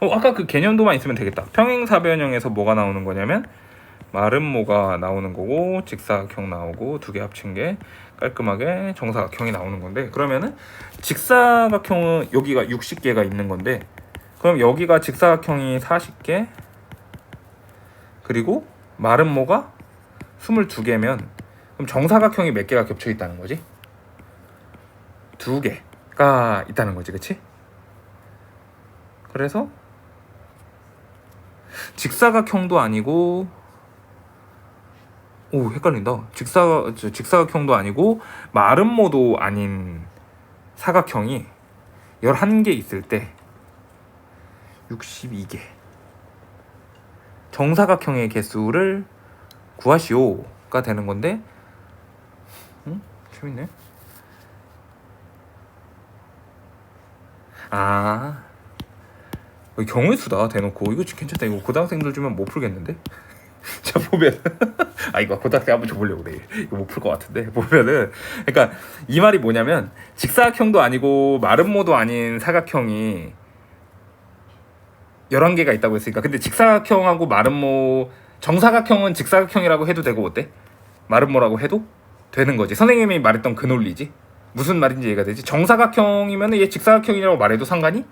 어, 아까 그 개념도만 있으면 되겠다. 평행사변형에서 뭐가 나오는 거냐면 마름모가 나오는 거고 직사각형 나오고 두 개 합친 게 깔끔하게 정사각형이 나오는 건데 그러면은 직사각형은 여기가 60개가 있는 건데 그럼 여기가 직사각형이 40개 그리고 마름모가 22개면 그럼 정사각형이 몇 개가 겹쳐 있다는 거지? 두 개가 있다는 거지, 그치? 그래서 직사각형도 아니고 오 헷갈린다. 직사 저, 직사각형도 아니고 마름모도 아닌 사각형이 11개 있을 때 62개 정사각형의 개수를 구하시오가 되는 건데 음? 재밌네. 아 경우의 수다 대놓고. 이거 괜찮다. 이거 고등학생들 주면 못 풀겠는데? 자 보면 아 이거 고등학생 한번 줘보려고 그래. 이거 못 풀 것 같은데? 보면은 그러니까 이 말이 뭐냐면 직사각형도 아니고 마름모도 아닌 사각형이 11개가 있다고 했으니까. 근데 직사각형하고 마름모 정사각형은 직사각형이라고 해도 되고 어때? 마름모라고 해도 되는 거지. 선생님이 말했던 그 논리지. 무슨 말인지 이해가 되지? 정사각형이면 얘 직사각형이라고 말해도 상관이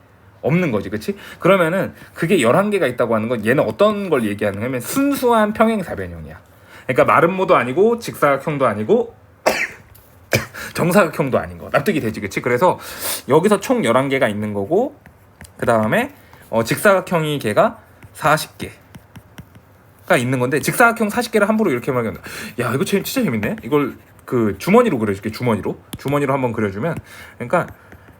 없는 거지 그치? 그러면은 그게 11개가 있다고 하는 건 얘는 어떤 걸 얘기하는 거냐면 순수한 평행사변형이야. 그러니까 마름모도 아니고 직사각형도 아니고 정사각형도 아닌 거. 납득이 되지 그치? 그래서 여기서 총 11개가 있는 거고 그 다음에 어, 직사각형이 걔가 40개 가 있는 건데 직사각형 40개를 함부로 이렇게 말하면 야 이거 재- 진짜 재밌네. 이걸 그 주머니로 그려줄게 주머니로. 주머니로 한번 그려주면. 그러니까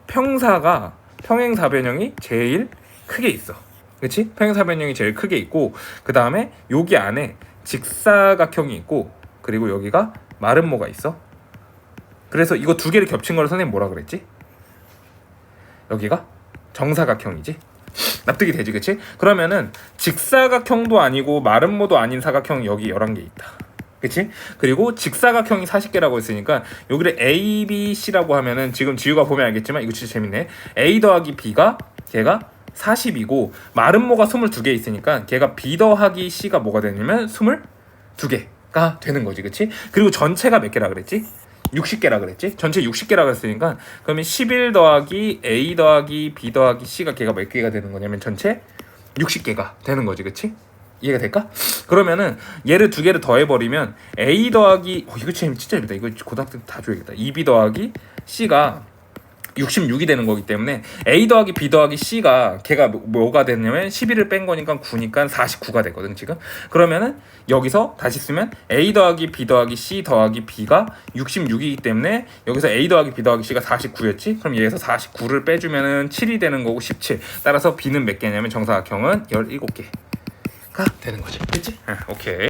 평사가 평행사 변형이 제일 크게 있어. 그치? 평행사 변형이 제일 크게 있고 그 다음에 여기 안에 직사각형이 있고 그리고 여기가 마름모가 있어. 그래서 이거 두 개를 겹친 걸 선생님 뭐라 그랬지? 여기가 정사각형이지. 납득이 되지 그치? 그러면은 직사각형도 아니고 마름모도 아닌 사각형 여기 11개 있다 그치? 그리고 직사각형이 40개라고 했으니까 여기를 A, B, C라고 하면은 지금 지우가 보면 알겠지만 이거 진짜 재밌네 A 더하기 B가 걔가 40이고 마름모가 22개 있으니까 걔가 B 더하기 C가 뭐가 되냐면 22개가 되는 거지 그치? 그리고 전체가 몇 개라 그랬지? 60개라 그랬지? 전체 60개라 그랬으니까 그러면 11 더하기 A 더하기 B 더하기 C가 걔가 몇 개가 되는 거냐면 전체 60개가 되는 거지 그치? 이해가 될까? 그러면은 얘를 두 개를 더해버리면 A 더하기 어, 이거 진짜 재밌다. 이거 고등학생 다 줘야겠다. 2B 더하기 C가 66이 되는 거기 때문에 A 더하기 B 더하기 C가 걔가 뭐- 뭐가 되냐면 11을 뺀 거니까 9니까 49가 되거든 지금? 그러면은 여기서 다시 쓰면 A 더하기 B 더하기 C 더하기 B가 66이기 때문에 여기서 A 더하기 B 더하기 C가 49였지? 그럼 얘에서 49를 빼주면은 7이 되는 거고 17 따라서 B는 몇 개냐면 정사각형은 17개 가 되는 거지 그치? 아, 오케이